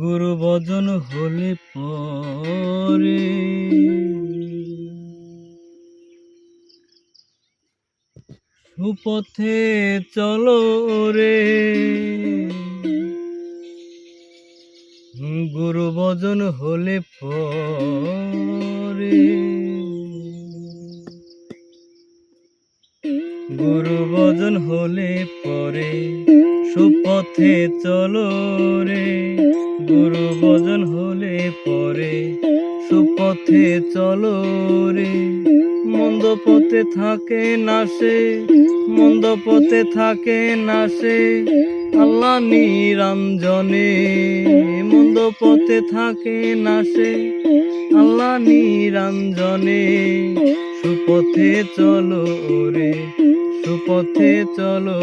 গুরু ভজন হলে পরে। সুপথে চলো রে। গুরু ভজন হলে পরে। গুরু ভজন হলে পরে। সুপথে চলো রে, গুরু ভজন হলে পরে। সুপথে চলো রে, মন্দ পথে থাকে না সে, মন্দ পথে থাকে না সে। আল্লাহ নিরঞ্জনে, মন্দ পথে থাকে না সে। আল্লাহ নিরঞ্জনে, সুপথে চলো রে। সুপথে চলো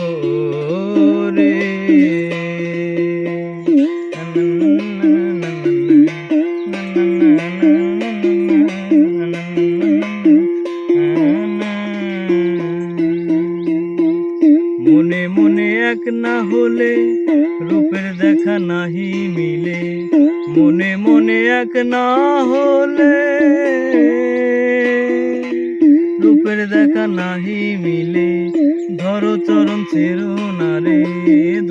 রে। মনে মনে এক না হলে রূপের দেখা নাহি মিলে। মনে মনে এক না হলে রূপের দেখা নাহি মিলে। ধরো চরণ ছেড়ো না রে,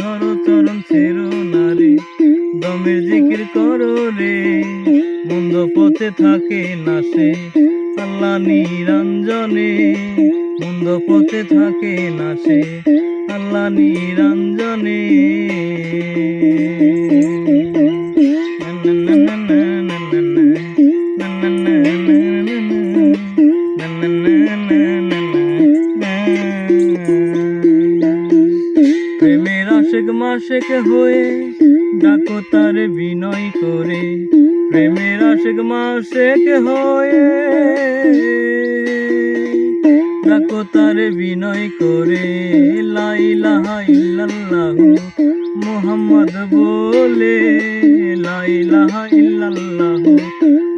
ধরো চরণ ছেড়ো না দমের জিকির করো রে, মন্দ পথে থাকে না সে। আল্লাহ নিরঞ্জনে, মন্দ পথে থাকে না সে। আল্লাহ নিরঞ্জনে। প্রেমের আশেক মাসেক হয়ে ডাকো তার বিনয় করে। প্রেমের আশেক মাসেক হয়ে ডাকো তার বিনয় করে। লাইলাহা ইল্লাল্লাহ মোহাম্মদ বলে। লাইলাহা ইল্লাল্লাহ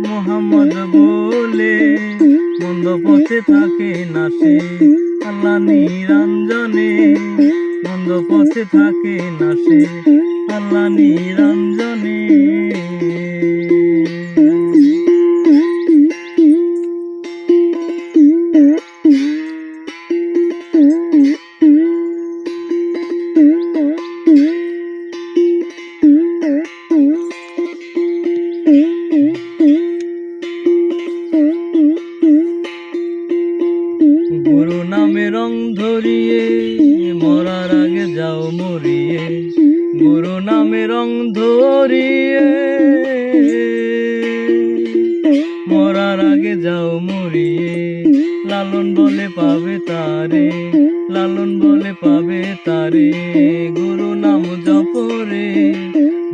মোহাম্মদ বলে। মন্দ পথে থাকে না সে। আল্লাহ নিরঞ্জনে মন্দ পথে থাকে না সে। আল্লাহ নিরঞ্জনে। ধরিয়ে, মরার আগে যাও মরিয়ে গুরু নামে রং ধরিয়ে। মরার আগে যাও মরিয়ে, লালন বলে পাবে তারে, লালন বলে পাবে তারে। গুরু নাম জপরে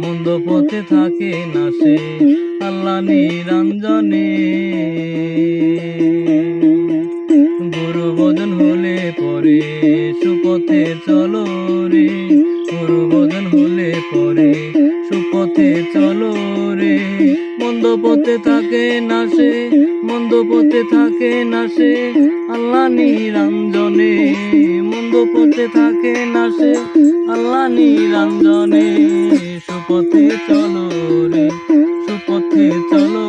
মন্দ পথে থাকে না সে, আল্লাহ নিরঞ্জনে। পরে সুপথে চলো রে। গুরু বদন হলে পরে, সুপথে চলো রে। মন্দ পথে থাকে না সে, মন্দ পথে থাকে না সে, আল্লাহ নিরঞ্জনে। মন্দ পথে থাকে না সে, আল্লাহ নিরঞ্জনে। সুপথে চলো